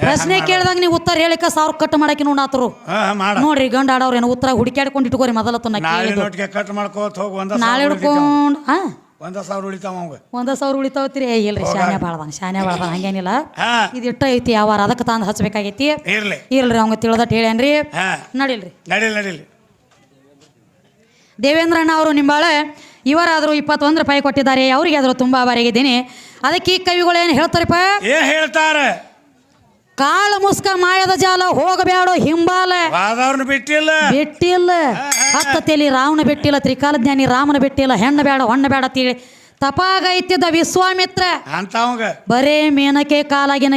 ಪ್ರಶ್ನೆ ಕೇಳಿದಾಗ ನೀವು ಉತ್ತರ ಹೇಳಿಕ ಸಾವಿರ ಕಟ್ ಮಾಡಕ್ಕೆ ನೋಡಾತರು ನೋಡ್ರಿ ಗಂಡ ಆಡವ್ರ ಏನೋ ಉತ್ತರ ಹುಡುಕ್ಯಾಡ್ಕೊಂಡು ಇಟ್ಕೋರಿ ಮೊದಲ ನಾಳೆ ಕಟ್ ಮಾಡ್ಕೋತ ಹೋಗಿ ಒಂದ ನಾಳೆ. ಹಿಡ್ಕೊಂಡು ಹಾ ಒಂದ ಸಾವಿರ ಉಳಿತಾವ ಅವಂಗ. ಒಂದ ಸಾವಿರ ಉಳಿತಾವತ್ರಿ ಇಲ್ರಿ ಶಾನೆ ಬಾಳ್ದಂಗ ಶಾನೆ ಬಾಳ್ದಂಗ ಹಂಗೇನಿಲ್ಲ. ಹಾ. ಇದು ಇಟ್ಟ ಐತಿ ಯಾವಾರ ಅದಕ್ಕೆ ತಂದು ಹಚ್ಬೇಕಾಗೈತಿ. ಇರ್ಲಿ. ಇಲ್ರಿ ಅವಂಗ ತಿಳಿದಟ್ ಹೇಳ್ಯಾನ್ರಿ ಹಾ. ನಡಿಲ್ರಿ. ನಡಿಲ್ ನಡಿಲ್. ದೇವೇಂದ್ರಣ್ಣ ಅವರು ನಿಂಬಾಳೆ ಇವರಾದರೂ ಇಪ್ಪತ್ತೊಂದು ರೂಪಾಯಿ ಕೊಟ್ಟಿದ್ದಾರೆ. ಅವ್ರಿಗೆ ಆದರೂ ತುಂಬಾ ಬಾರಿಗಿದ್ದೀನಿ ಅದಕ್ಕೆ ಈ ಕವಿಗಳು ಏನು ಹೇಳ್ತಾರಪ್ಪ? ಏನ್ ಹೇಳ್ತಾರ? ಕಾಳ ಮುಸ್ಕ ಮಾಯದ ಜಾಲ ಹೋಗಬೇಡ ಹಿಂಬಾಲ. ಬಿಟ್ಟಿಲ್ಲ. ಬಿಟ್ಟಿಲ್ಲ. ಬೆಟ್ಟಿಲ್ಲ ಹತ್ತ ತಲಿ ರಾವಣ ಬಿಟ್ಟಿಲ್ಲ ತ್ರಿಕಾಲಜ್ಞಾನಿ ರಾಮನ ಬಿಟ್ಟಿಲ್ಲ ಹೆಣ್ಣು ಬೇಡ ಹೊಣ್ಣ ಬೇಡ ತಿಳಿ ತಪಾಗೈತಿದ್ದ ವಿಶ್ವಾಮಿತ್ರ. ಅಂತವಂಗ ಬರೇ ಮೇನಕೆ ಕಾಲಾಗಿನ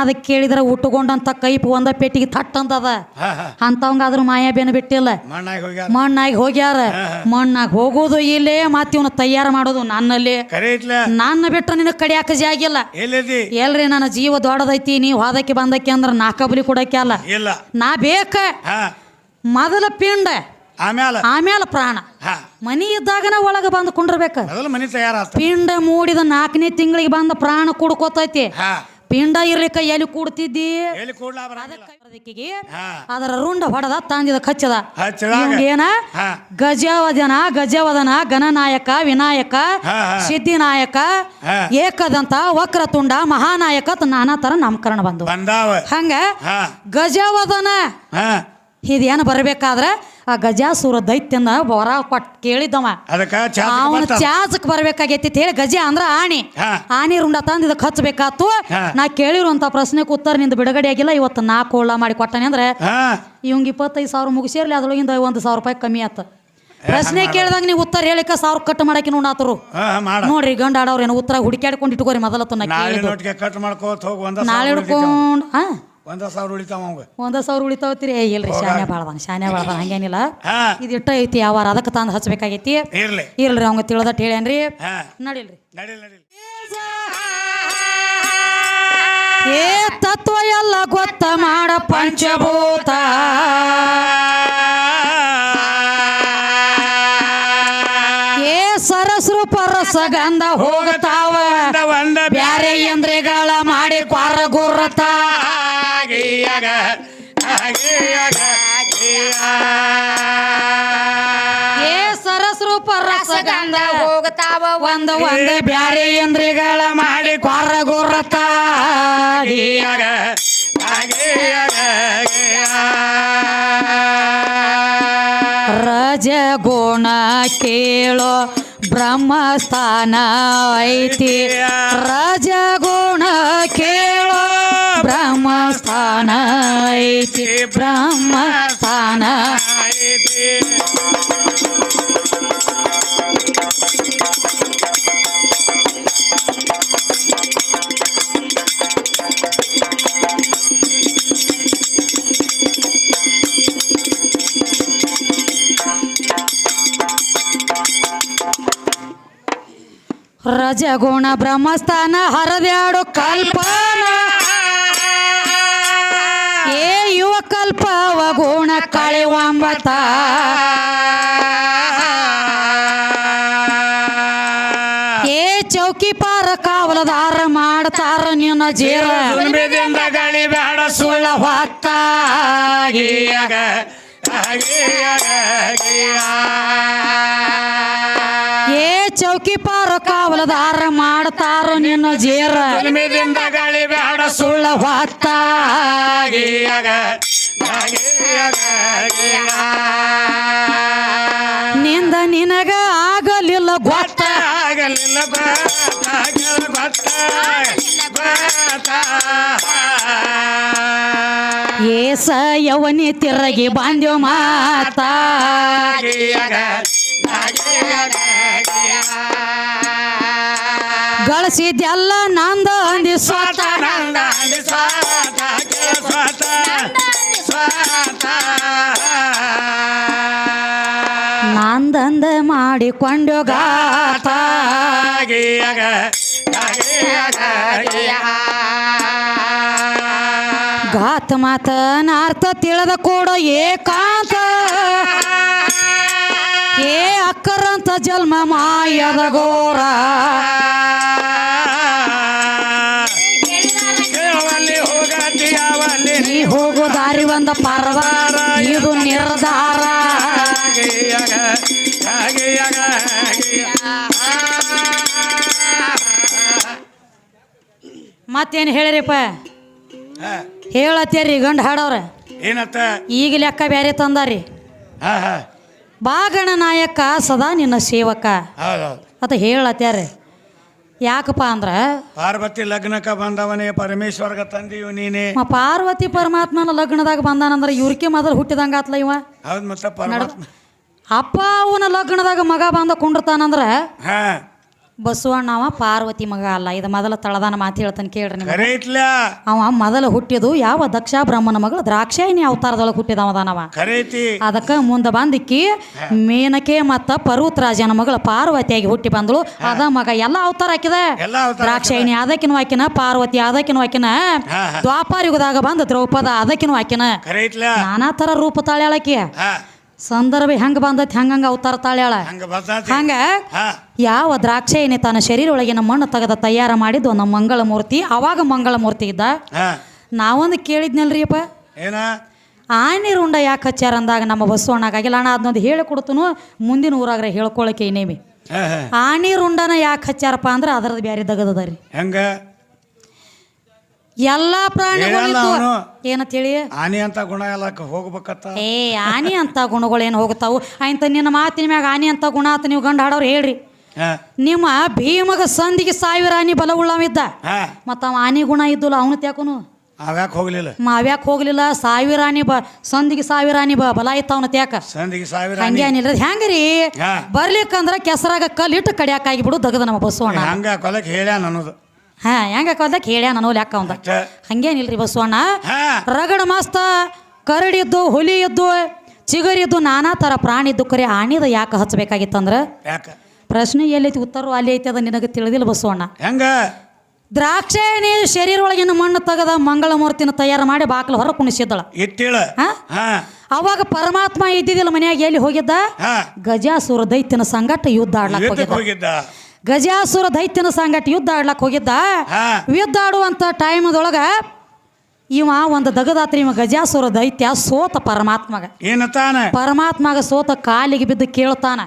ಅದಕ್ಕೆ ಕೇಳಿದ್ರೆ ಉಟ್ಟುಕೊಂಡಂತ ಕೈಪ್ ಒಂದ ಪೆಟ್ಟಿಗೆ ತಟ್ಟಂತದ ಹಾ ಅಂತವಂಗಾದ್ರೂ ಮಾಯಾ ಬೇನ ಬಿಟ್ಟಿಲ್ಲ. ಮಣ್ಣಾಗಿ ಹೋಗ್ಯಾರ. ಮಣ್ಣಾಗಿ ಹೋಗೋದು ಇಲ್ಲೇ ಮತ್ತೆ ಇವನು ತಯಾರು ಮಾಡೋದು ನನ್ನಲ್ಲಿ. ನನ್ನ ಬಿಟ್ರೆ ನಿನ್ನ ಕಡಿಯಾಕ ಜಾಗಿಲ್ಲ ಎಲ್ರಿ ನನ್ನ ಜೀವ ದೊಡ್ಡದೈತಿ ನೀ ಹೋದಕ್ಕೆ ಬಂದಕ್ಕೆ ಅಂದ್ರೆ ನಾ ಕಬಲಿ ಕೊಡಕ್ಕೆ ಅಲ್ಲ. ನಾ ಬೇಕ. ಮೊದಲ ಪಿಂಡ. ಆಮ್ಯಾಲ. ಆಮೇಲೆ ಪ್ರಾಣ. ಹಾ. ಮನಿ ಇದ್ದಾಗನ ಒಳಗೆ ಬಂದು ಕುಂಡ್ರಬೇಕ. ಮೊದಲು ಮನಿ ತಯಾರಾತ ಪಿಂಡ ಮೂಡಿದ ನಾಲ್ಕನೇ ತಿಂಗಳಿಗೆ ಬಂದ ಪ್ರಾಣ ಕುಡ್ಕೋತೈತಿ. ಹಾ. ಪಿಂಡ ಇರ್ಲಿಕ್ಕ ಎಲ್ಲಿ ಕೂಡ್ತಿದ್ದಿ. ಎಲ್ಲಿ ಕೂಡ್ಲಾ ಅದಕ್ಕಿಗೆ ಅದರ ರುಂಡ ಹೊಡೆದ ತಂದಿದ ಕಚ್ಚದ. ಏನ ಗಜವದನ ಗಜವದನ ಗಣನಾಯಕ ವಿನಾಯಕ. ಸಿದ್ಧಿನಾಯಕ ಏಕದಂತ ವಕ್ರತುಂಡ ಮಹಾನಾಯಕ ನಾನಾ ತರ ನಾಮಕರಣ ಬಂದು. ಬಂದಾವ. ಹಂಗ ಗಜವದನ. ಇದೇನು ಬರ್ಬೇಕಾದ್ರೆ ಆ ಗಜಾಸುರ ದೈತ್ಯನ ಹೊರ ಕೊಟ್ ಕೇಳಿದ್ದವ. ಅದಕ್ಕ ಅವನ ಚಾಜಕ್ ಚಾಚಕ್ ಬರ್ಬೇಕಾಗೈತಿ ಹೇಳಿ ಗಜ ಅಂದ್ರ ಆಣಿ. ಆನಿ ರುಂಡ ತಂದು ಇದಕ್ಕೆ ಹಚ್ಚಬೇಕಾತು ನಾ ಕೇಳಿರುವಂತ ಪ್ರಶ್ನೆಗೆ ಉತ್ತರ ನಿಂದ ಬಿಡುಗಡೆ ಆಗಿಲ್ಲ ಇವತ್ತು ನಾಲ್ಕು ಕೊಳ್ಳ ಮಾಡಿ ಕೊಟ್ಟನೆ ಅಂದ್ರೆ ಇವಂಗ ಇಪ್ಪತ್ತೈದು ಸಾವಿರ ಮುಗಿಸಿರ್ಲಿ ಅದ್ರೊಳಗಿಂದ ಒಂದು ಸಾವಿರ ರೂಪಾಯಿ ಕಮ್ಮಿ ಆತ. ಪ್ರಶ್ನೆ ಕೇಳಿದಾಗ ನೀವು ಉತ್ತರ ಹೇಳಿಕ ಸಾವಿರ ಕಟ್ ಮಾಡಕ್ಕೆ ನೋಡಾತರು. ನೋಡ್ರಿ ಗಂಡ ಆಡವ್ರೇನು ಏನೋ ಉತ್ತರ ಹುಡುಕ್ಯಾಡ್ಕೊಂಡು ಇಟ್ಕೋರಿ ಮೊದಲ ನಾಳೆ. ಹಿಡ್ಕೊಂಡು ಹಾ. ಒಂದ ಸಾವಿರ ಉಳಿತಾವ ಅವಂಗ. ಒಂದ ಸಾವಿರ ಉಳಿತಾವತ್ರಿ ಏ ಇಲ್ರಿ ಶಾನೆ ಬಾಳ್ದಾನ ಶಾನೆ ಬಾಳ್ದಾನ ಹಂಗೇನಿಲ್ಲ. ಹಾ. ಇದು ಇಟ್ಟ ಐತಿ ಯಾವಾರ ಅದಕ್ಕೆ ತಂದು ಹಚ್ಬೇಕಾಗೈತಿ ಇರ್ಲಿ. ಇಲ್ರಿ ಅವಂಗ ತಿಳಿದಟ್ ಹೇಳ್ಯಾನ್ರಿ. ಹಾ. ನಡಿಲ್ರಿ. ನಡಿಲ್ ನಡಿಲ್. ಏ ತತ್ವ ಎಲ್ಲ ಗೊತ್ತ ಮಾಡ ಪಂಚಭೂತ. ಏ ಸರಸ್ರು ಪರಸ ಗಂಧ ಗಂಧ ಹೋಗತಾವ ಒಂದು ಒಂದು ಬ್ಯಾರಿ ಇಂದ್ರಿಗಳ ಮಾಡಿ ಕೊರ ಗುರತ. ರಜ ಗುಣ ಕೇಳೋ ಬ್ರಹ್ಮಸ್ಥಾನ ಐತಿ. ರಜ ಗುಣ ಕೇಳೋ ಬ್ರಹ್ಮಸ್ಥಾನ ಐತಿ. ಬ್ರಹ್ಮಸ್ಥಾನ ರಜ ಗುಣ ಬ್ರಹ್ಮಸ್ಥಾನ ಹರದ್ಯಾಡು ಕಲ್ಪನ. ಏ ಯುವ ಕಲ್ಪ ಗುಣ ಕಳೆವಂಬತ. ಏ ಚೌಕಿ ಪಾರ ಕಾವಲದಾರ ಮಾಡ್ತಾರ ನಿನ್ನ ಜೀರ. ಗಾಳಿ ಬೇಡ ಸುಳ್ಳ. ಏ ಚೌಕಿ ಪಾರ ಕಾವಲದಾರ ಮಾಡ್ತಾರ ನಿನ್ನ ಜೇರ ಜನ್ಮದಿಂದ ಗಾಳಿ ಬೇಡ ಸುಳ್ಳ ಹೊತ್ತ ಸುಳ್ಳಾಗಿಯಾಗ ಆಗಿಯಾಗ ಆಗಿಯಾ. ನಿಂದ ನಿನಗ ಆಗಲಿಲ್ಲ ಗೊತ್ತ ಆಗಲಿಲ್ಲ ಗೊತ್ತ. ಏಸ ಯವನಿ ತಿರಗಿ ಬಾಂಧ್ಯ ಮಾತಾ. ಗಳಿಸಿದ್ದೆಲ್ಲ ನಂದ ಅಂದಿ ಸ್ವಾತ ನಂದ ಅಂದಿ ಸ್ವಾತ ಸ್ವಾತ ಸ್ವಾತ ನಂದಂದ ಮಾಡಿಕೊಂಡು ಗಾತ ಆಗಿಯಾಗ ಆಗಿಯಾಗ ಆಗಿಯಾ. ಗಾತ ಮಾತ ನಾರ್ಥ ತಿಳಿದ ಕೂಡ ಏಕಾಂತ. ಏ ಅಕ್ಕರಂತ ಜನ್ಮ ಮಾಯದ ಗೋರ ನೀ ಹೋಗು ದಾರಿ ಒಂದ ಪರ್ವ ಇದು ನಿರ್ಧಾರ. ಮತ್ತೇನು ಹೇಳಿರಿಪ್ಪ? ಹೇಳತ್ತೇರಿ ಗಂಡ ಹಾಡವ್ರ. ಏನತ್ತ? ಈಗ ಲೆಕ್ಕ ಬೇರೆ ತಂದಾರಿ. ಹಾ ಹಾ. ಬಾಗಣ ನಾಯಕ ಸದಾ ನಿನ್ನ ಸೇವಕ. ಹೌದೌದು. ಅಂತ ಹೇಳತ್ಯಾರ. ಯಾಕಪ್ಪ ಅಂದ್ರ ಪಾರ್ವತಿ ಲಗ್ನಕ್ಕ ಬಂದವನೇ ಪರಮೇಶ್ವರ್ಗ ತಂದೀವು ನೀನೇ. ಮ ಪಾರ್ವತಿ ಪರಮಾತ್ಮನ ಲಗ್ನದಾಗ ಬಂದಾನಂದ್ರ ಇವ್ರಿಗೆ ಮೊದಲು ಹುಟ್ಟಿದಂಗ ಆತ್ಲ ಇವ. ಹೌದ್ ಮತ್ತ ಪರಮಾತ್ಮ. ಅಪ್ಪ ಅವನ ಲಗ್ನದಾಗ ಮಗ ಬಂದ ಕುಂಡಿರ್ತಾನಂದ್ರ ಹಾ. ಬಸವಣ್ಣವ ಪಾರ್ವತಿ ಮಗ ಅಲ್ಲ. ಇದು ಮೊದಲ ತಳದಾನ ಮಾತು ಹೇಳ್ತಾನೆ ಕೇಳ್ರಿ ನಿಮ್ಗೆ. ಅವ ಮೊದಲು ಹುಟ್ಟಿದು ಯಾವ ದಕ್ಷ ಬ್ರಹ್ಮನ ಮಗಳು ದ್ರಾಕ್ಷಾಯಿನಿ ಅವತಾರದೊಳಗೆ ಹುಟ್ಟಿದವದಾನವ ಖರೆ ಐತಿ ಅದಕ್ಕೆ ಮುಂದೆ ಬಂದಿಕ್ಕಿ ಮೇನಕೆ ಮತ್ತ ಪರ್ವತರಾಜನ ಮಗಳು ಪಾರ್ವತಿಯಾಗಿ ಹುಟ್ಟಿ ಬಂದಳು. ಅದ ಮಗ ಎಲ್ಲ ಅವತಾರ ಹಾಕಿದ. ದ್ರಾಕ್ಷಾಯಿನಿ ಅವತಾರ ಅದಕ್ಕಿನ ವಾಕಿನ ಪಾರ್ವತಿ ಅದಕ್ಕಿನ ಹಾ, ಹಾ. ದ್ವಾಪಾರ ಯುಗದಾಗ ಬಂದ ದ್ರೌಪದ ಅದಕ್ಕಿನ ವಾಕಿನ ಖರೆ ಐತ್ಲ ನಾನಾ ತರ ರೂಪ ತಾಳ್ಯಾಳಕಿ ಸಂದರ್ಭ ಹೆಂಗ್ ಬಂದೈತಿ ಹಂಗಂಗ ಅವತಾರ ತಾಳ್ಯಾಳ ಹಂಗ ಬರ್ತೈತಿ ಹಂಗ ಹಾ. ಯಾವ ತನ್ನ ಶರೀರ ಒಳಗಿನ ಮಣ್ಣು ತೆಗೆದ ತಯಾರ ಮಾಡಿದ್ದು ನಮ್ಮ ಮಂಗಳ ಮೂರ್ತಿ ಅವಾಗ ಮಂಗಳ ಮೂರ್ತಿ ಇದ್ದ? ಹಾ. ನಾವೊಂದು ಕೇಳಿದ್ನಲ್ರಿಯಪ್ಪ ಏನ? ಆನೆ ರುಂಡ ಯಾಕೆ ಹಚ್ಚಾರ ಅಂದಾಗ ನಮ್ಮ ಬಸವಣ್ಣಗಾಗಿಲ್ಲ ಅಣ್ಣ ಅದನ್ನೊಂದು ಹೇಳಿ ಕೊಡ್ತನು ಮುಂದಿನ ಊರಾಗ್ರೆ ಹೇಳ್ಕೊಳಕ್ಕೆ ಏನೇಮಿ ಹಾ ಹಾ. ಆನೆ ರುಂಡನ ಯಾಕೆ ಹಚ್ಚಾರಪ್ಪ ಅಂದ್ರೆ ಅದರದ್ದು ಬ್ಯಾರೆ ದಗದದ ರೀ. ಹೆಂಗ? ಎಲ್ಲಾ ಪ್ರಾಣಿಗಳು ಹೇಳಲ್ಲ ಇದ್ವು. ಅವ್ನು. ಏನಂತ ಹೇಳಿ ಆನೆ ಅಂತ ಗುಣ ಎಲ್ಲ ಹೋಗ್ಬೇಕತ್ತ? ಏ ಆನಿ ಅಂತ ಏನು ಹೋಗ್ತಾವು? ಆಯ್ತ ನಿನ್ನ ಮಾತಿನ ಮ್ಯಾಗ ಆನಿ ಅಂತ ಗುಣ ಅಂತ ನೀವು ಗಂಡ ಹಾಡೋರು ಹೇಳ್ರಿ. ಹಾ. ನಿಮ್ಮ ಭೀಮಗ ಸಂದಿಗೆ ಸಾವಿರ ಆನಿ ಬಲ ಉಳ್ಳವಿದ್ದ ಹಾ. ಮತ್ತ ಅವ ಆನಿ ಗುಣ ಇದ್ದುಲ್ಲ ಅವನು ತ್ಯಾಕುನು ಅವ್ಯಾಕ ಹೋಗ್ಲಿಲ್ಲ. ಮಾವ್ಯಾಕ ಹೋಗ್ಲಿಲ್ಲ ಸಾವಿರ ಆನಿ ಬ ಸಂದಿಗೆ ಸಾವಿರ ಆನಿ ಬ ಬಲ ಇತ್ತ ಅವನ ತ್ಯಾಕ ಸಂದಿಗೆ ಸಾವಿರ ಹಂಗೆ ಏನಿಲ್ಲ ಹೆಂಗ್ರಿ ಹಾ. ಬರ್ಲಿಕ್ಕಂದ್ರ ಕೆಸರಾಗ ಕಲ್ಲಿಟ್ಟು ಕಡಿಯಾಕಾಗಿ ಬಿಡು ದಗದ ನಮ್ಮ ಬಸವಣ್ಣ. ಹಂಗ ಕೊಲಕ್ ಹೇಳ್ಯಾನ ಅನ್ನೋದು. ಹಾ ಹೆಂಗ ಅದಕ್ಕೆ ಹೇಳ್ಯ ನಾನು ಅವಂದ ಹಂಗೇನಿಲ್ಲ ಹಂಗೇನಿಲ್ರಿ ಬಸವಣ್ಣ? ರಗಡ ಮಸ್ತ ಕರಡಿದ್ದು ಹುಲಿ ಇದ್ದು ಚಿಗರಿದ್ದು ನಾನಾ ಥರ ಪ್ರಾಣಿ ಇದ್ದು ಕರೆ ಆಣಿದ ಯಾಕೆ ಹಚ್ಚಬೇಕಾಗಿತ್ತಂದ್ರ? ಯಾಕ? ಪ್ರಶ್ನೆ ಎಲ್ಲೈತಿ ಉತ್ತರ ಅಲ್ಲಿ ಐತಿ ಅದ ನಿನಗೆ ತಿಳಿದಿಲ್ಲ ಬಸವಣ್ಣ. ಹೆಂಗ? ದ್ರಾಕ್ಷಾಯಣಿ ಶರೀರ ಒಳಗಿನ ಮಣ್ಣು ತೆಗೆದ ಮಂಗಳ ಮೂರ್ತಿನ ತಯಾರು ಮಾಡಿ ಬಾಕಲು ಹೊರ ಕುಣಿಸಿದ್ದಳ. ಇಟ್ಟಿಳ? ಅವಾಗ ಪರಮಾತ್ಮ ಇದ್ದಿದ್ದಿಲ್ಲ ಮನೆಯಾಗ ಎಲ್ಲಿ ಹೋಗಿದ್ದ? ಗಜಾಸುರ ದೈತ್ಯನ ಸಂಗಟ ಯುದ್ಧ ಆಡ್ಲಕ್ಕೆ ಹೋಗಿದ್ದ? ಗಜಾಸುರ ದೈತ್ಯನ ಸಂಗಟ ಯುದ್ಧ ಆಡ್ಲಕ್ ಹೋಗಿದ್ದ. ಯುದ್ಧ ಆಡುವಂಥ ಟೈಮದೊಳಗ ಇವ ಒಂದು ದಗದಾತ್ರಿ ಇವ ಗಜಾಸುರ ದೈತ್ಯ ಸೋತ ಪರಮಾತ್ಮಗ. ಏನತಾನ ಪರಮಾತ್ಮಗ ಸೋತ ಕಾಲಿಗೆ ಬಿದ್ದು ಕೇಳ್ತಾನ.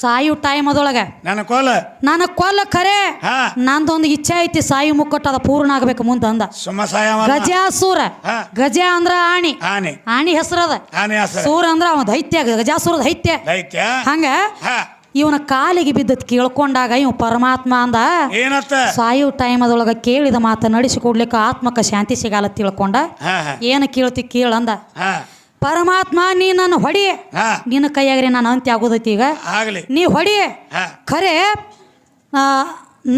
ಸಾಯು ಟೈಮ್ ಟೈಮದೊಳಗ. ನನ್ನ ಕೊಲ್ಲ. ನನ್ನ ಕೊಲ್ಲ ಖರೆ. ನಂದೊಂದು ಇಚ್ಛೆ ಐತಿ ಸಾಯು ಮುಕ್ಕಟ್ಟ ಅದ ಪೂರ್ಣ ಆಗ್ಬೇಕು ಮುಂದೆ ಅಂದ. ಗಜಾಸುರ. ಗಜ ಅಂದ್ರ ಆಣಿ. ಆಣಿ. ಹೆಸರದ ಸೂರ ಅಂದ್ರ ಅವ ದೈತ್ಯ ಗಜಾಸುರ ದೈತ್ಯ. ದೈತ್ಯ. ಹಂಗ ಇವನ ಕಾಲಿಗೆ ಬಿದ್ದದ್ ಕೇಳ್ಕೊಂಡಾಗ ಇವ ಪರಮಾತ್ಮ ಅಂದ ಏನತ್ತ? ಸಾಯು ಟೈಮ್ ಅದೊಳಗ ಕೇಳಿದ ಮಾತ ನಡೆಸಿ ಕೊಡ್ಲಿಕ್ಕೆ ಆತ್ಮಕ ಶಾಂತಿ ಸಿಗಲ್ಲ ತಿಳ್ಕೊಂಡ. ಏನ ಕೇಳ್ತಿ ಕೇಳಂದ ಪರಮಾತ್ಮ ನೀ ನನ್ನ ಹೊಡಿ. ನಿನ್ನ ಕೈಯಾಗ್ರಿ ನಾನು ಅಂತ್ಯ ಆಗೋದೈತಿ ಈಗ. ನೀ ಹೊಡಿ. ಖರೆ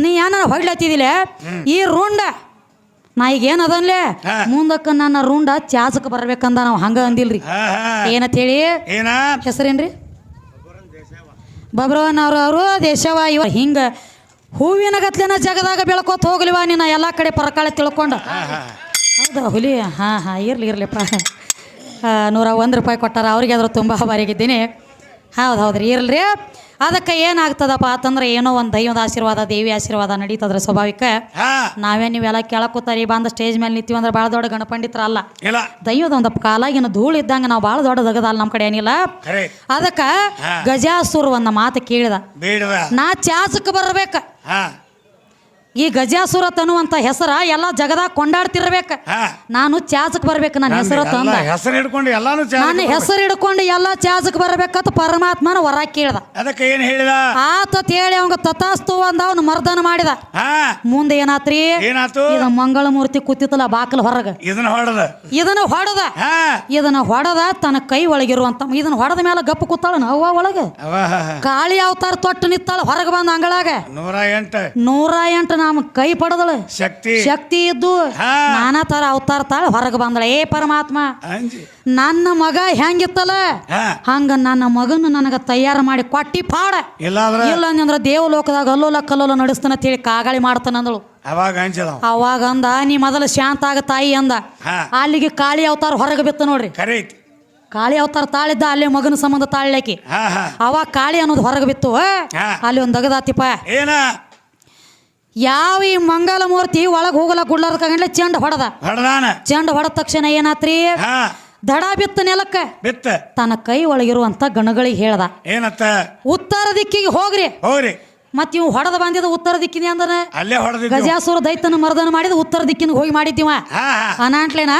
ನೀ ಏನ ಹೊಡ್ಲತ್ತಿದಿಲ್ಲ ಈ ರುಂಡ. ನಾ ಈಗ ಏನದನ್ಲೆ ಮುಂದಕ್ಕ ನನ್ನ ರುಂಡ ಚಾಚಕ್ಕೆ ಬರ್ಬೇಕಂದ ನಾವು ಹಂಗ ಅಂದಿಲ್ರಿ. ಏನತ್ತೇಳಿ ಏನಂತ ಹೇಳಿ? ಹೆಸರೇನ್ರಿ? ಬಬ್ರವನ್ ಅವ್ರು ಅವರು ದೇಶವ ಇವ ಹಿಂಗ ಹೂವಿನ ಗತ್ಲೆನ ಜಗದಾಗ ಬೆಳ್ಕೋತ ಹೋಗ್ಲಿವ ನಿನ್ನ ಎಲ್ಲ ಕಡೆ ಪರಕಾಳೆ ತಿಳ್ಕೊಂಡು. ಹೌದಾ ಹುಲಿ? ಹಾಂ ಹಾಂ ಇರ್ಲಿ ಇರ್ಲಿಪ್ಪ. ನೂರ ಒಂದು ರೂಪಾಯಿ ಕೊಟ್ಟಾರ ಅವ್ರಿಗೆ ಅದ್ರ ತುಂಬ ಬಾರಿಗಿದ್ದೀನಿ ಹೌದು ಹೌದು ರೀ ಇರಲ್ರಿ. ಅದಕ್ಕೆ ಏನಾಗ್ತದಪ್ಪ ಅಂತಂದ್ರೆ ಏನೋ ಒಂದು ದೈವದ ಆಶೀರ್ವಾದ ದೇವಿ ಆಶೀರ್ವಾದ ನಡೀತದ್ರೆ ಸ್ವಾಭಾವಿಕ. ನಾವೇ ನೀವೆಲ್ಲ ಕೇಳಕೋತಾರಿ ಬಂದ ಸ್ಟೇಜ್ ಮೇಲೆ ನಿಂತೀವಿ ಅಂದ್ರೆ ಭಾಳ ದೊಡ್ಡ ಗಣಪಂಡಿತರ ಅಲ್ಲ ದೈವದ ಒಂದು ಕಾಲಾಗಿನ ಧೂಳು ಇದ್ದಂಗೆ ನಾವು ಭಾಳ ದೊಡ್ಡ ದಗದಲ್ಲ ನಮ್ಮ ಕಡೆ ಏನಿಲ್ಲ. ಅದಕ್ಕ. ಗಜಾಸುರ ಒಂದು ಮಾತು ಕೇಳಿದ. ನಾ ಚಾಚಕ್ಕೆ ಬರ್ಬೇಕು. ಈ ಗಜಾಸುರ ತನ್ನುವಂತ ಹೆಸರ ಎಲ್ಲ ಜಗದಾಗ ಕೊಂಡಾಡ್ತಿರ್ಬೇಕ. ನಾನು ಚಾಚಕ್ ಬರ್ಬೇಕು ನನ್ನ ಹೆಸರು ತಂದ. ಹೆಸರು ಹಿಡ್ಕೊಂಡು ಎಲ್ಲಾನು ನನ್ನ ಹೆಸರು ಹಿಡ್ಕೊಂಡು ಎಲ್ಲ ಚಾಚಕ್ ಬರ್ಬೇಕಂತ ಪರಮಾತ್ಮನ ವರ ಕೇಳ್ದ. ಅದಕ್ಕೆ ಏನ್ ಹೇಳಿದ? ಆತ ಹೇಳಿ ಅವಂಗ ತಥಾಸ್ತು ಅಂದ ಅವನು ಮರ್ದನ ಮಾಡಿದ. ಮುಂದೆ ಏನಾತ್ರಿ? ಏನಾತು? ಇದ ಮಂಗಳ ಮೂರ್ತಿ ಕೂತಿತ್ತಲ್ಲ ಬಾಕಲ್ ಹೊರಗ. ಇದನ್ನ ಹೊಡೆದ. ಇದನ್ನ ಹೊಡೆದ. ಇದನ್ನ ಹೊಡೆದ ತನ್ನ ಕೈ ಒಳಗಿರುವಂತ ಇದನ್ನ ಹೊಡೆದ ಮೇಲೆ ಗಪ್ಪ ಕೂತಾಳ ಅವ್ವ ಒಳಗ. ಕಾಳಿ ಅವತಾರ ತೊಟ್ಟು ನಿತ್ತಾಳ ಹೊರಗೆ ಬಂದ ಅಂಗಳಾಗ. ನೂರ ಎಂಟು. ನೂರ ಎಂಟು ನಾಮ ಕೈ ಪಡೆದಳು. ಶಕ್ತಿ. ಶಕ್ತಿ ಇದ್ದು. ನಾನಾ ತರ ಅವತಾರ ತಾಳ ಹೊರಗೆ ಬಂದಳ. ಏ ಪರಮಾತ್ಮ ನನ್ನ ಮಗ ಹೆಂಗಿತ್ತಲ್ಲ ಹಂಗ ನನ್ನ ಮಗನ ನನಗ ತಯಾರು ಮಾಡಿ ಕೊಟ್ಟಿ ಪಾಡ. ಇಲ್ಲ ಅಂದ್ರ? ದೇವಲೋಕದಾಗ ಅಲ್ಲೋಲ ಕಲ್ಲೋಲ ನಡೆಸ್ತಾನ ತಿಳಿ ಕಾಗಾಳಿ ಮಾಡ್ತಾನ ಅಂದಳು. ಅವಾಗ ಅವಾಗ ಅಂದ ನೀ ಮೊದಲು ಶಾಂತ ಆಗ ತಾಯಿ ಅಂದ. ಅಲ್ಲಿಗೆ ಕಾಳಿ ಅವತಾರ ಹೊರಗೆ ಬಿತ್ತ ನೋಡ್ರಿ. ಕಾಳಿ ಅವತಾರ ತಾಳಿದ್ದ ಅಲ್ಲಿ ಮಗನ ಸಂಬಂಧ ಹಾ ಅವಾಗ ಕಾಳಿ ಅನ್ನೋದು ಹೊರಗೆ ಬಿತ್ತು. ಅಲ್ಲಿ ಒಂದು ದಗದಾತಿಪ್ಪ ಏನ? ಯಾವ ಈ ಮಂಗಲ ಮೂರ್ತಿ ಒಳಗೆ ಹೋಗಲ ಗುಡ್ಲಾರ್ಕಂಡ್ಲೆ ಚೆಂಡ ಹೊಡೆದ. ಹೊಡೆದಾನ? ಚೆಂಡ ಹೊಡೆದ ತಕ್ಷಣ ಏನಾತ್ರಿ? ಹಾ. ದಡ ಬಿತ್ತ ನೆಲಕ್ಕ. ಬಿತ್ತ. ತನ್ನ ಕೈ ಒಳಗಿರುವಂತ ಗಣಗಳಿಗೆ ಹೇಳ್ದ. ಏನತ್ತ? ಉತ್ತರ ದಿಕ್ಕಿಗೆ ಹೋಗ್ರಿ. ಹೋಗ್ರಿ. ಮತ್ ಇವ್ ಹೊಡೆದ ಬಂದಿದ ಉತ್ತರ ದಿಕ್ಕಿನ ಅಂದನ? ಅಲ್ಲೇ ಹೊಡೆದ ಗಜಾಸುರ ದೈತನ ಮರ್ದನ ಮಾಡಿದ ಉತ್ತರ ದಿಕ್ಕಿನ ಹೋಗಿ ಮಾಡಿದ್ದೀವ. ಅನಾಂಟ್ಲೇನ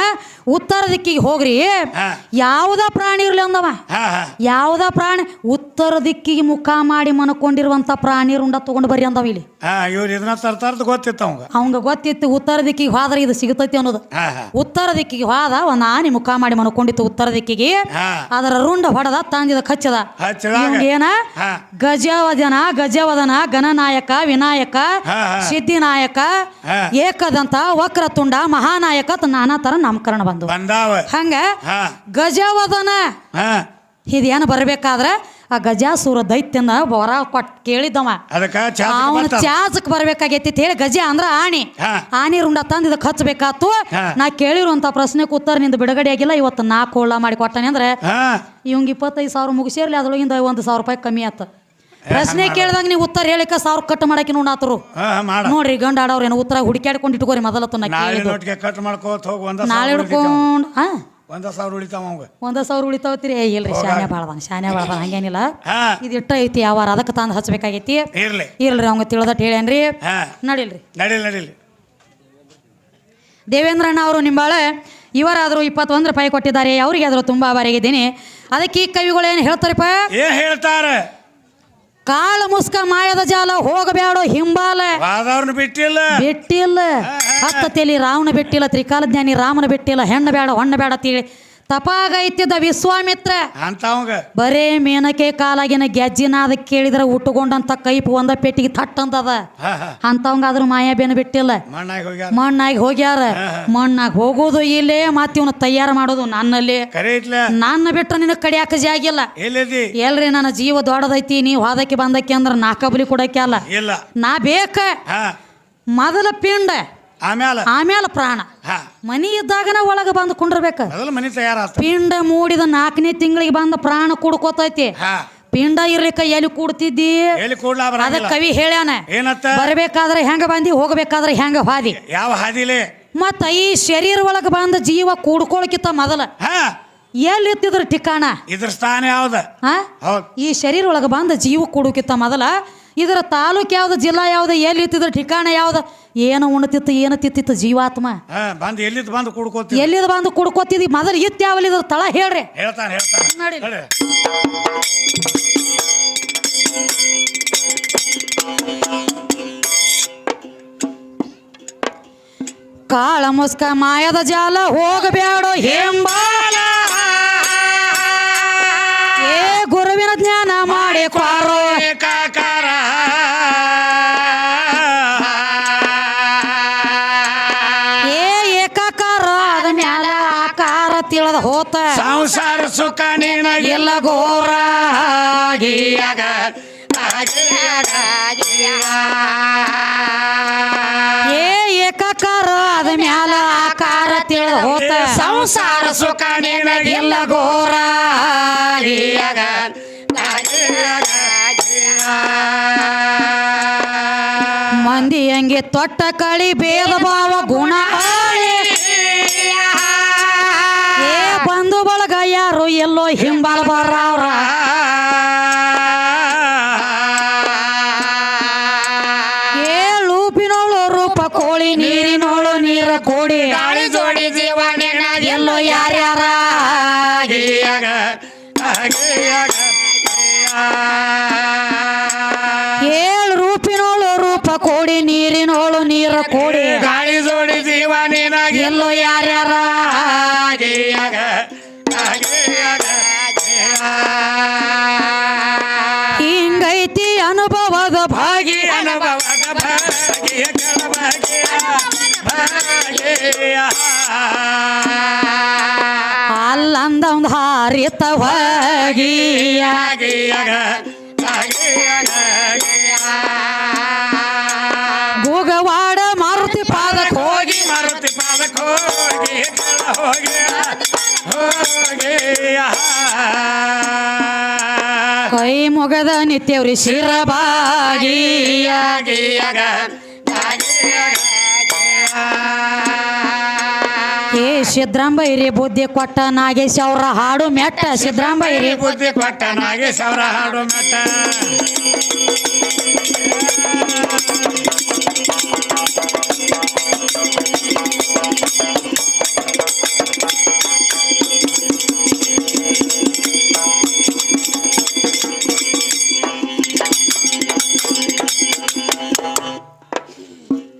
ಉತ್ತರ ದಿಕ್ಕಿಗೆ ಹೋಗ್ರಿ ಯಾವ್ದ ಪ್ರಾಣಿ ಇರ್ಲಿ ಅಂದವ? ಯಾವ್ದ ಪ್ರಾಣಿ? ಉತ್ತರ ದಿಕ್ಕಿಗೆ ಮುಖ ಮಾಡಿ ಮನಕೊಂಡಿರುವಂತ ಪ್ರಾಣಿ ರುಂಡ ತಗೊಂಡು ಬರ್ರಿ ಅಂದವ ಇಲ್ಲಿ. ಹಾ ಇವ್ರು ಇದನ್ನ ತರ್ತಾರ್ದು ಗೊತ್ತಿತ್ತು ಅವಂಗ. ಅವಂಗ ಗೊತ್ತಿತ್ತು ಉತ್ತರ ದಿಕ್ಕಿಗೆ ಹೋದ್ರೆ ಇದು ಸಿಗತೈತಿ ಅನ್ನೋದು. ಉತ್ತರ ದಿಕ್ಕಿಗೆ ಹೋದ ಒಂದ್ ಆನೆ ಮುಖ ಮಾಡಿ ಮನಕೊಂಡಿತ್ತು ಉತ್ತರ ದಿಕ್ಕಿಗೆ. ಅದರ ರುಂಡ ಹೊಡೆದ ತಂದಿದ ಕಚ್ಚದ. ಏನ ಗಜವದನ ಗಜವದನ ಗಣನಾಯಕ ವಿನಾಯಕ. ಸಿದ್ಧಿನಾಯಕ. ಏಕದಂತ ವಕ್ರತುಂಡ ಮಹಾನಾಯಕ ನಾನಾ ತರ ನಾಮಕರಣ ಬಂದು ಬಂದಾವ. ಹಂಗ ಗಜವದನ. ಇದೇನು ಬರ್ಬೇಕಾದ್ರ ಆ ಗಜಾಸುರ ದೈತ್ಯನ ವರ ಕೊಟ್ ಕೇಳಿದ್ದವ. ಅವನ. ಚಾಚಕ್ ಬರ್ಬೇಕಾಗೈತಿ ಹೇಳಿ ಗಜ ಅಂದ್ರ ಆಣಿ. ಆಣಿ ಆನಿ ರುಂಡ ತಂದು ಇದಕ್ಕೆ ಹಚ್ಚಬೇಕಾತು ನಾ ಕೇಳಿರುವಂತ ಪ್ರಶ್ನೆಗೆ ಉತ್ತರ ನಿಂದ ಬಿಡುಗಡೆ ಆಗಿಲ್ಲ ಇವತ್ತು ನಾಲ್ಕು ಹೋಳ ಮಾಡಿ ಕೊಟ್ಟಾನೆ ಅಂದ್ರೆ ಇವಂಗ ಇಪ್ಪತ್ತೈದು ಸಾವಿರ ಮುಗಿಸಿರ್ಲಿ ಅದ್ರೊಳಗಿಂದ ಒಂದು ಸಾವಿರ ರೂಪಾಯಿ ಕಮ್ಮಿ ಆತ. ಪ್ರಶ್ನೆ ಕೇಳಿದಾಗ ನೀವು ಉತ್ತರ ಹೇಳಿಕ ಸಾವಿರ ಕಟ್ ಮಾಡಕ್ಕೆ ನೋಡಾತರು ನೋಡ್ರಿ ಗಂಡ ಆಡವ್ರೇನು ಉತ್ತರ ಹುಡುಕ್ಯಾಡ್ಕೊಂಡು ಇಟ್ಕೋರಿ ಮೊದಲ ತನ್ನ ನಾಳೆ ಕೇಳಿದ್ದು. ನೋಟಿಗೆ ಕಟ್ ಮಾಡ್ಕೋತ ಹೋಗಿ ಒಂದ ನಾಳೆ ಸಾವಿರ ಉಳಿತಾವ. ಹಿಡ್ಕೊಂಡು ಹಾ? ಒಂದ ಸಾವಿರ ಉಳಿತಾವ ಅವಂಗ. ಒಂದ ಸಾವಿರ ಉಳಿತಾವತ್ತೀರಿ ಏ ಇಲ್ರಿ ಶಾನೆ ಬಾಳ್ದಾನ ಶಾನೆ ಬಾಳ್ದಾನ ಹಂಗೇನಿಲ್ಲ. ಇದು ಇಟ್ಟ ಐತಿ ಯಾವಾರ ಅದಕ್ಕೆ ತಂದು ಹಚ್ಬೇಕಾಗೈತಿ. ಇರ್ಲಿ. ಇಲ್ರಿ ಅವಂಗ ತಿಳ್ದಟ್ ಹೇಳೇನ್ರಿ? ಹಾ. ನಡಿಲ್ರಿ. ನಡಿಲ್ ನಡಿಲ್. ದೇವೇಂದ್ರಣ್ಣ ಅವರು ನಿಂಬಾಳೆ ಇವರಾದರೂ ಇಪ್ಪತ್ತೊಂದು ರೂಪಾಯಿ ಕೊಟ್ಟಿದ್ದಾರೆ ಅವರಿಗೆ ಆದರೂ ತುಂಬ ಆಭಾರಿಯಾಗಿದ್ದೀನಿ ಅದಕ್ಕೆ ಈ ಕವಿಗಳು ಏನು ಹೇಳ್ತಾರಪ್ಪ? ಏನ್ ಹೇಳ್ತಾರ? ಕಾಳ ಮುಸ್ಕ ಮಾಯದ ಜಾಲ ಹೋಗಬೇಡ ಹಿಂಬಾಲ. ಬಿಟ್ಟಿಲ್ಲ. ಬಿಟ್ಟಿಲ್ಲ. ಬಿಟ್ಟಿಲ್ಲ ಹತ್ತ ತಲಿ ರಾವಣ ಬಿಟ್ಟಿಲ್ಲ ತ್ರಿಕಾಲಜ್ಞಾನಿ ರಾಮನ ಬಿಟ್ಟಿಲ್ಲ ಹೆಣ್ಣು ಬೇಡ ಹೊಣ್ಣ ಬೇಡ ತಿಳಿ ತಪಾಗೈತಿದ್ದ ವಿಶ್ವಾಮಿತ್ರ. ಅಂತವಂಗ ಬರೇ ಮೇನಕೆ ಕಾಲಾಗಿನ ಗೆಜ್ಜಿನಾದ ಕೇಳಿದ್ರೆ ಉಟ್ಟುಕೊಂಡಂತ ಕೈಪ್ ಒಂದ ಪೆಟ್ಟಿಗೆ ತಟ್ಟಂತದ ಅಂತವಂಗ ಅದ್ರ ಮಾಯ ಬೇನ ಬಿಟ್ಟಿಲ್ಲ. ಮಣ್ಣಾಗಿ ಹೋಗ್ಯಾರ. ಮಣ್ಣಾಗಿ ಹೋಗೋದು ಇಲ್ಲೇ ಮತ್ತೆ ಇವನು ತಯಾರು ಮಾಡೋದು ನನ್ನಲ್ಲಿ. ನನ್ನ ಬಿಟ್ಟು ನಿನ್ನ ಕಡಿಯಾಕ ಜಾಗಿಲ್ಲ ಎಲ್ರಿ ನನ್ನ ಜೀವ ದೊಡ್ಡದೈತಿ ನೀವು ಹೋದಕ್ಕೆ ಬಂದಕ್ಕೆ ಅಂದ್ರೆ ನಾ ಕಬಲಿ ಕೊಡಕ್ಕೆ ಅಲ್ಲ. ನಾ ಬೇಕ ಮೊದಲ ಪಿಂಡ ಆಮೇಲೆ ಆಮೇಲೆ ಪ್ರಾಣ. ಮನಿ ಇದ್ದಾಗನ ಒಳಗೆ ಬಂದು ಕುಂಡ್ರಬೇಕ. ಮೊದಲು ಮನಿ ತಯಾರಾತ. ಪಿಂಡ ಮೂಡಿದ ನಾಲ್ಕನೇ ತಿಂಗಳಿಗೆ ಬಂದ ಪ್ರಾಣ ಕುಡ್ಕೋತೈತಿ. ಹಾ. ಪಿಂಡ ಇರ್ಲಿಕ್ಕ ಎಲ್ಲಿ ಕೂಡ್ತಿದ್ದಿ. ಎಲ್ಲಿ ಕೂಡ್ಲಾ ಅದ ಕವಿ ಹೇಳ್ಯಾನ ಏನತ್ತ? ಬರ್ಬೇಕಾದ್ರೆ ಹೆಂಗ ಬಂದಿ ಹೋಗ್ಬೇಕಾದ್ರೆ ಹೆಂಗ ಹಾದಿ. ಯಾವ ಹಾದಿಲೆ? ಮತ್ತ ಈ ಶರೀರ ಒಳಗ ಬಂದ ಜೀವ ಕೂಡ್ಕೊಳಕಿತ್ತ ಮೊದಲ. ಹಾ. ಎಲ್ಲಿ ಇತ್ತಿದ್ರ ಠಿಕಾಣ? ಇದ್ರ ಸ್ಥಾನ ಯಾವ್ದ? ಹೌದ್. ಈ ಶರೀರ ಒಳಗ ಬಂದ ಜೀವ ಕೂಡಕಿತ್ತ ಮೊದಲ. ಇದರ ತಾಲೂಕ್ ಯಾವ್ದು ಜಿಲ್ಲಾ ಯಾವ್ದು ಎಲ್ಲಿ ಇತ್ತಿದ್ರ ಠಿಕಾಣ ಯಾವ್ದು? ಏನು ಉಣ್ತಿತ್ತು ಏನು ತಿತ್ತಿತ್ತು ಜೀವಾತ್ಮ? ಹಾ ಬಂದು ಎಲ್ಲಿದ್ ಬಂದು ಕೂಡ್ಕೋತಿ ಎಲ್ಲಿದ ಬಂದು ಕುಡ್ಕೋತಿದ್ವಿ ಮೊದಲು ಇತ್ತು ಯಾವಲ್ಲಿ ಇದ್ರ ತಳ ಹೇಳ್ರಿ. ಹೇಳ್ತಾನ ಹೇಳ್ತಾನ. ನಡಿ. ಕಾಳ ಮುಸ್ಕ ಮಾಯದ ಜಾಲ ಹೋಗಬೇಡ ಹೆಂಬಾಲ. ಏ ಗುರುವಿನ ಜ್ಞಾನ ಮಾಡಿ ಕ್ವಾರೋ ತಿಳದ ಹೋತ. ಸಂಸಾರ ಸುಖ ನಿನಗೆಲ್ಲ ಘೋರ ಆಗಿಯಾಗ ಏ ಏಕಾಕಾರ ಅದ ಮ್ಯಾಲ ಆಕಾರ ತಿಳಿದ ಹೋತ. ಸಂಸಾರ ಸುಖ ನಿನಗೆಲ್ಲ ಘೋರ ಆಗಿಯಾಗ ಮಂದಿ ಹಂಗೆ ತೊಟ್ಟ ಕಳಿ ಭೇದ ಭಾವ ಗುಣ. ಯಾರು ಎಲ್ಲೋ ಹಿಂಬಾಲ ಬಾರವ್ರ? ಏ ಲೂಪಿನೋಳು ರೂಪ ಕೋಳಿ ನೀರಿನೋಳು ನೀರ ಕೋಡಿ. ಅಲ್ಲಂದ ಒಂದು ಹಾರಿತ ಹೋಗಿಯ. ಆಗಿಯಾಗ ಆಗಿಯಾಗ ಗೂಗವಾಡ ಮಾರುತಿ ಪಾದಕ್ಕೆ ಹೋಗಿ. ಮಾರುತಿ ಪಾದಕ್ಕೆ ಹೋಗಿ ಹೋಗಿ ಕೈ ಮುಗದ ನಿತ್ಯವ್ರಿ ಶಿರಬಾಗಿಯ ಆಗಿಯಾಗ ಏ ಸಿದ್ರಾಂಬೈರಿ ಬುದ್ಧಿ ಕೊಟ್ಟ ನಾಗೇಶ್ ಅವರ ಹಾಡು ಮೆಟ್ಟ. ಸಿದ್ರಾಂಬೈರಿ ಬುದ್ಧಿ ಕೊಟ್ಟ ನಾಗೇಶ್ ಅವರ ಹಾಡು ಮೆಟ್ಟ.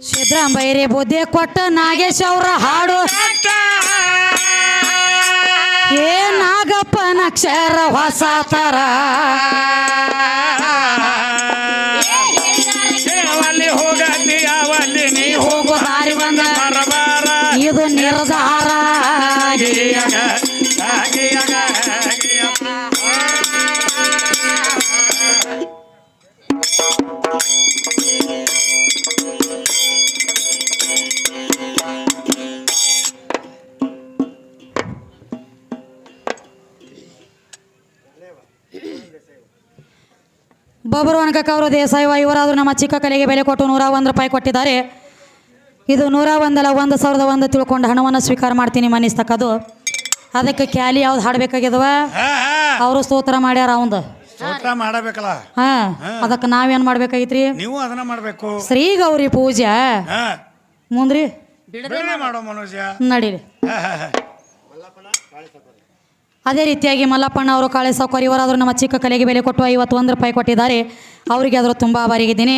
ಸಿದ್ರಾಂಬೈರಿ ಬುದ್ಧಿ ಕೊಟ್ಟ ನಾಗೇಶ್ ಅವರ ಹಾಡು ಅಕ್ಷರ ಹೊಸ ತರ. ಬೊಬ್ಬರು ಅನಕಕ್ಕ ಅವರು ದೇಸಾಯಿ ಇವರಾದರೂ ನಮ್ಮ ಚಿಕ್ಕ ಕಲೆಗೆ ಬೆಲೆ ಕೊಟ್ಟು ನೂರ ಒಂದು ರೂಪಾಯಿ ಕೊಟ್ಟಿದ್ದಾರೆ. ಇದು ನೂರ ಒಂದಲ್ಲ ಒಂದು ಸಾವಿರದ ಒಂದು ತಿಳ್ಕೊಂಡು ಹಣವನ್ನು ಸ್ವೀಕಾರ ಮಾಡ್ತೀನಿ ಮನಿಸ್ತಕ್ಕದು ಅದಕ್ಕೆ ಕ್ಯಾಲಿ ಯಾವ್ದು ಹಾಡ್ಬೇಕಾಗ್ಯದವ ಹಾ, ಹಾ. ಅವರು ಸ್ತೋತ್ರ ಮಾಡ್ಯಾರ ಅವಂದು. ಮಾಡಬೇಕಲ್ಲ? ಹಾ ಅದಕ್ಕೆ ನಾವೇನ್ ಮಾಡ್ಬೇಕಾಗಿತ್ರಿ? ನೀವು ಅದನ್ನ ಮಾಡ್ಬೇಕು. ಶ್ರೀ ಗೌರಿ ಪೂಜೆ. ಮುಂದ್ರಿ. ನಡೀರಿ. ಅದೇ ರೀತಿಯಾಗಿ ಮಲ್ಲಪ್ಪಣ್ಣ ಅವರು ಕಾಳೆ ಸಾವುಕಾರ ಇವರಾದರೂ ನಮ್ಮ ಚಿಕ್ಕ ಕಲೆಗೆ ಬೆಲೆ ಕೊಟ್ಟು ಐವತ್ತೊಂದು ರೂಪಾಯಿ ಕೊಟ್ಟಿದ್ದಾರೆ. ಅವರಿಗೆ ಆದರೂ ತುಂಬ ಆಭಾರಿಗಿದ್ದೀನಿ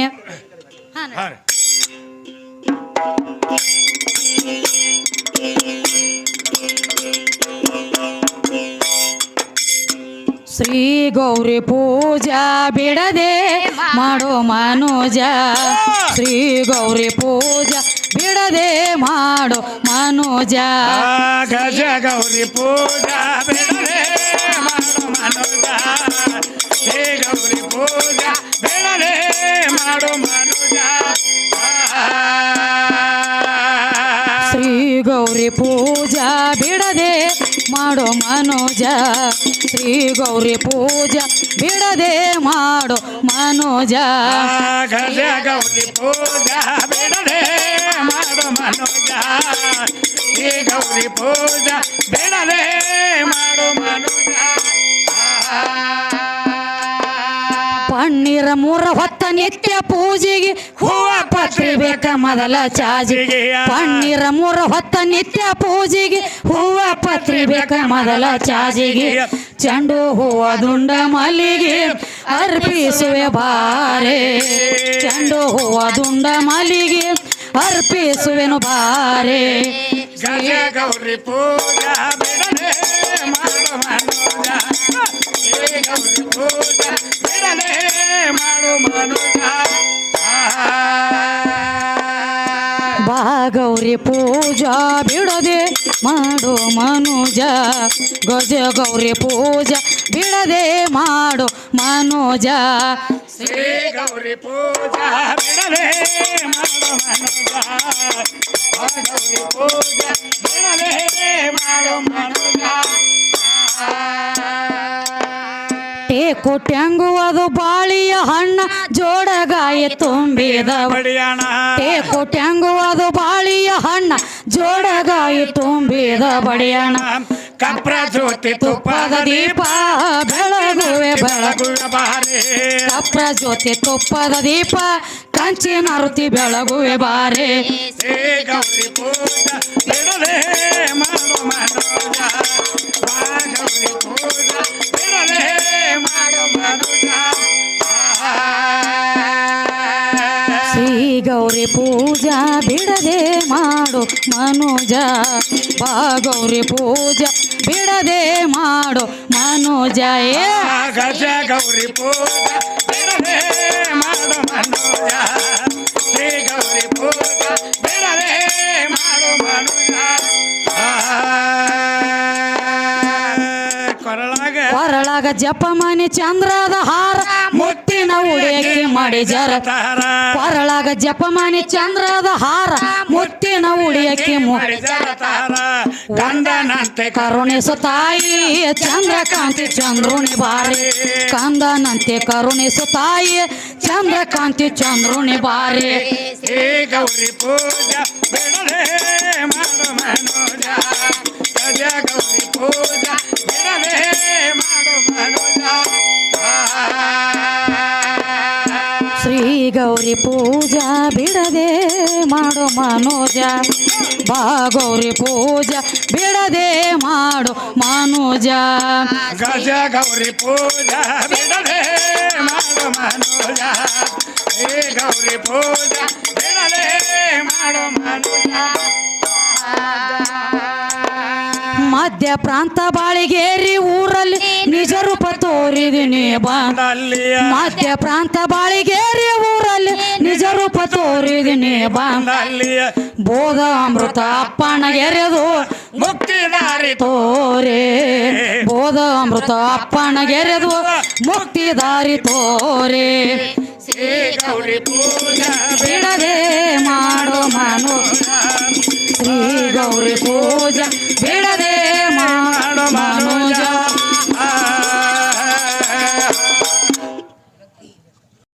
ಶ್ರೀ ಗೌರಿ ಪೂಜಾ ಬಿಡದೆ ಮಾಡೋ ಮನೋಜ. ಶ್ರೀ ಗೌರಿ ಪೂಜಾ ಬಿಡದೆ ಮಾಡೋ ಮನೋಜ. ಗಜ ಗೌರಿ ಪೂಜಾ ಹೇ ಗೌರಿ ಪೂಜಾ ಬೆಳಲೆ ಮಾಡು ಮನುಜ. ಶ್ರೀ ಗೌರಿ ಪೂಜಾ ಬಿಡದೆ ಮಾಡೋ ಮನೋಜ. ಶ್ರೀ ಗೌರಿ ಪೂಜಾ ಬಿಡದೆ ಮಾಡೋ ಮನೋಜ. ಗೌರಿ ಪೂಜಾ ಬಿಡದೆ ಮಾಡು ಮನೋಜ. ಹೇ ಗೌರಿ ಪೂಜಾ ಬೆಳಲೆ ಮಾಡು ಮನುಜ. ಪನ್ನೀರ ಮೂರ ಹೊತ್ತ ನಿತ್ಯ ಪೂಜೆಗೆ ಹೂವ ಪತ್ರಿ ಬೇಕ ಮೊದಲ ಚಾಜಿಗೆ. ಪಣ್ಣೀರ ಮೂರ ಹೊತ್ತ ನಿತ್ಯ ಪೂಜೆಗೆ ಹೂವ ಪತ್ರಿ ಬೇಕ ಮೊದಲ ಚಾಜಿಗೆ. ಚೆಂಡು ಹೂವ ದುಂಡ ಮಲ್ಲಿಗೆ ಅರ್ಪಿಸುವೆ ಬಾರೆ. ಚೆಂಡು ಹೂವ ದುಂಡ ಮಲ್ಲಿಗೆ ಅರ್ಪಿಸುವೆನು ಬಾರೆ. ಗೌರಿ ಪೂಜಾ ಗೌರಿ ಪೂಜಾ ಬಿಡದೆ ಮಾಡು ಮನುಜ ಗಜ ಗೌರಿ ಪೂಜಾ ಬಿಡದೆ ಮಾಡು ಮನೋಜ. ಶ್ರೀ ಗೌರಿ ಪೂಜಾ ಬಿಡದೆ ಮಾಡು ಮನುಜ ಗೌರಿ ಪೂಜಾ ಟೇ ಕೊಟ್ಟ್ಯಾಂಗು ಅದು ಬಾಳಿಯ ಹಣ್ಣ ಜೋಡಗಾಯ ತುಂಬಿದ ಬಡಿಯಾಣ ಟೇ ಕೊಟ್ಟ್ಯಾಂಗು ಅದು ಬಾಳಿಯ ಹಣ್ಣ ಜೋಡಗಾಯಿ ತುಂಬಿದ ಬಡಿಯಣ ಕಪ್ರ ಜ್ಯೋತಿ ತುಪ್ಪದ ದೀಪ ಬೆಳಗುವೆ ಬೆಳಗು ಬೆಳಗುವ ಬಾರೆ ಕಪ್ರ ಜ್ಯೋತಿ ತುಪ್ಪದ ದೀಪ ಕಂಚಿನ ಋತಿ ಬೆಳಗುವೆ ಬಾರೆ ಹೇ ಗೌರಿ ಪೂಜಾ ಬಿಡಲೆ ಮಾಡು ಮನುಜ ಬಾ ಗೌರಿ ಪೂಜಾ ಬಿಡಲೆ ಮಾಡು ಮನುಜ ಶ್ರೀ ಗೌರಿ ಪೂಜಾ ಬಿಡದೆ ಮಾಡು ಮನೋಜ. ಬಾ ಗೌರಿ ಪೂಜಾ ಬಿಡದೆ ಮಾಡು ಮನೋಜ. ಗಜ ಗೌರಿ ಪೂಜಾ ಬಿಡದೆ ಮಾಡು ಮನುಜ. ಶ್ರೀ ಗೌರಿ ಪೂಜಾ ಬಿಡದೆ ಮಾಡು ಮನುಜ. ಕೊರಳಾಗ ಜಪ ಮನೆ ಚಂದ್ರದ ಹಾರ ಮುಟ್ಟಿನ ಉಡಿಯಕ್ಕೆ ಮಾಡಿ ಜರ. ತಾರ ಕೊರಳಾಗ ಜಪಮಾನಿ ಚಂದ್ರದ ಹಾರ ಮುತ್ತಿನ ಉಡಿಯಕ್ಕೆ ಕಂದನಂತೆ ತಾರ. ಗಂಡನಂತೆ ಕರುಣಿಸು ತಾಯಿ, ಚಂದ್ರಕಾಂತಿ ಚಂದ್ರುಣಿ ಬಾರಿ. ಕಂದನಂತೆ ಕರುಣಿಸು ತಾಯಿ, ಚಂದ್ರಕಾಂತಿ ಚಂದ್ರುಣಿ ಬಾರಿ. ಗೌರಿ ಪೂಜಾ ಮಾಡು ಮನೋಜ. ಗೌರಿ ಪೂಜಾ. ಗೌರಿ ಪೂಜಾ ಬಿಡದೆ ಮಾಡು ಮನೋಜ. ಬಾ ಗೌರಿ ಪೂಜಾ ಬಿಡದೆ ಮಾಡು ಮನೋಜ. ಗಜ ಗೌರಿ ಪೂಜಾ ಬಿಡದೆ ಮಾಡು ಮನೋಜ. ಏ ಗೌರಿ ಪೂಜಾ ಬಿಡದೆ ಮಾಡು ಮನೋಜ. ಮಧ್ಯ ಪ್ರಾಂತ ಬಾಳಿಗೇರಿ ಊರಲ್ಲಿ ನಿಜ ರೂಪ ತೋರಿದಿನಿ ಬಾ. ಮಧ್ಯ ಪ್ರಾಂತ ಬಾಳಿಗೇರಿ ಬಂದಲ್ಲಿ ನಿಜ ರೂಪ ತೋರಿದಿ ನೀ ಬಂದಲ್ಲಿ ಬೋಧ ಅಮೃತ ಅಪ್ಪಣ ಎರೆದು ಮುಕ್ತಿ ದಾರಿ ತೋರೆ. ಬೋಧ ಅಮೃತ ಅಪ್ಪಣ ಎರೆದು ಮುಕ್ತಿ ದಾರಿ ತೋರೆ. ಬಿಡದೆ ಮಾಡೋ ಮನು. ಶ್ರೀ ಗೌರಿ ಪೂಜಾ ಬಿಡದೆ ಮಾಡೋ ಮನುಜಾ